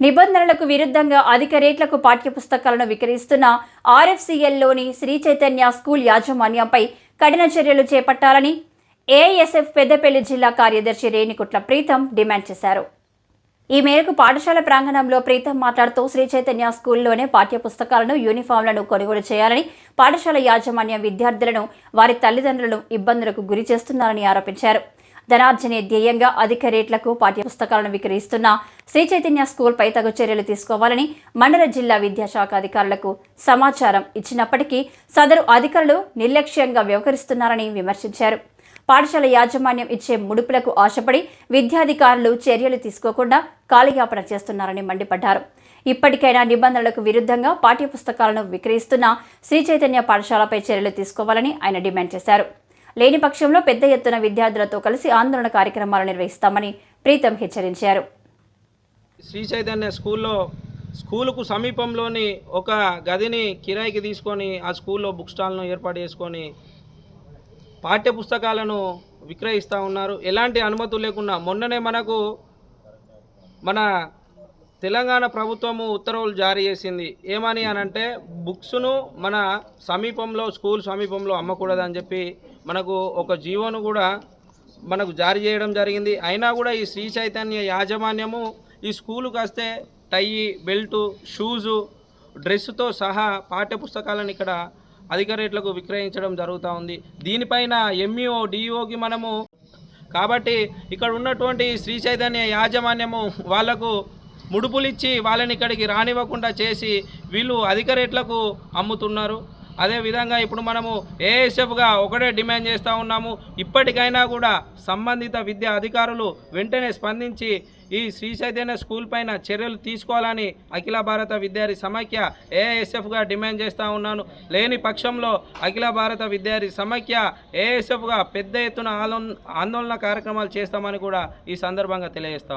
నిబంధనలకు విరుద్ధంగా అధిక రేట్లకు పాఠ్యపుస్తకాలను విక్రయిస్తున్న ఆర్ఎఫ్సిఎల్లోని శ్రీ చైతన్య స్కూల్ యాజమాన్యంపై కఠిన చర్యలు చేపట్టాలని ఏఎస్ఎఫ్ పెద్దపల్లి జిల్లా కార్యదర్శి రేణికుట్ల ప్రీతం డిమాండ్ చేశారు. ఈ మేరకు పాఠశాల ప్రాంగణంలో ప్రీతం మాట్లాడుతూ శ్రీ చైతన్య స్కూల్లోనే పాఠ్య పుస్తకాలను యూనిఫామ్లను కొనుగోలు చేయాలని పాఠశాల యాజమాన్యం విద్యార్థులను వారి తల్లిదండ్రులను ఇబ్బందులకు గురి చేస్తున్నారని ఆరోపించారు. ధనార్జనే ధ్యేయంగా అధిక రేట్లకు పాఠ్య పుస్తకాలను విక్రయిస్తున్న శ్రీ చైతన్య స్కూల్పై తగు చర్యలు తీసుకోవాలని మండల జిల్లా విద్యాశాఖ అధికారులకు సమాచారం ఇచ్చినప్పటికీ సదరు అధికారులు నిర్లక్ష్యంగా వ్యవహరిస్తున్నారని విమర్శించారు. పాఠశాల యాజమాన్యం ఇచ్చే ముడుపులకు ఆశపడి విద్యాధికారులు చర్యలు తీసుకోకుండా కాలయాపన చేస్తున్నారని మండిపడ్డారు. ఇప్పటికైనా నిబంధనలకు విరుద్ధంగా పాఠ్యపుస్తకాలను విక్రయిస్తున్న శ్రీ చైతన్య పాఠశాలపై చర్యలు తీసుకోవాలని ఆయన డిమాండ్ చేశారు. లేని పక్షంలో పెద్ద ఎత్తున విద్యార్థులతో కలిసి ఆందోళన కార్యక్రమాలు నిర్వహిస్తామని ప్రీతం హెచ్చరించారు. శ్రీ చైతన్య స్కూల్లో స్కూలుకు సమీపంలోని ఒక గదిని కిరాయికి తీసుకొని ఆ స్కూల్లో బుక్ స్టాల్ను ఏర్పాటు చేసుకొని పాఠ్య పుస్తకాలను విక్రయిస్తూ ఉన్నారు. ఎలాంటి అనుమతులు లేకుండా మొన్ననే మనకు మన తెలంగాణ ప్రభుత్వము ఉత్తర్వులు జారీ చేసింది. ఏమని అని అంటే బుక్స్ను మన సమీపంలో స్కూల్ సమీపంలో అమ్మకూడదని చెప్పి మనకు ఒక జీవోను కూడా మనకు జారీ చేయడం జరిగింది. అయినా కూడా ఈ శ్రీ చైతన్య యాజమాన్యము ఈ స్కూలుకు వస్తే టై బెల్టు షూజు డ్రెస్సుతో సహా పాఠ్య పుస్తకాలను ఇక్కడ అధిక రేట్లకు విక్రయించడం జరుగుతూ ఉంది. దీనిపైన ఎంఈఓ డిఈఓకి మనము కాబట్టి ఇక్కడ ఉన్నటువంటి శ్రీ చైతన్య యాజమాన్యము వాళ్ళకు ముడుపులిచ్చి వాళ్ళని ఇక్కడికి రానివ్వకుండా చేసి వీళ్ళు అధిక రేట్లకు అమ్ముతున్నారు. అదేవిధంగా ఇప్పుడు మనము ఏఎస్ఎఫ్గా ఒకటే డిమాండ్ చేస్తూ ఉన్నాము. ఇప్పటికైనా కూడా సంబంధిత విద్యా అధికారులు వెంటనే స్పందించి ఈ శ్రీ చైతన్య స్కూల్ పైన చర్యలు తీసుకోవాలని అఖిల భారత విద్యార్థి సమైక్య ఏఎస్ఎఫ్గా డిమాండ్ చేస్తూ ఉన్నాను. లేని పక్షంలో అఖిల భారత విద్యార్థి సమైక్య ఏఎస్ఎఫ్గా పెద్ద ఎత్తున ఆందోళన ఆందోళన కార్యక్రమాలు చేస్తామని కూడా ఈ సందర్భంగా తెలియజేస్తా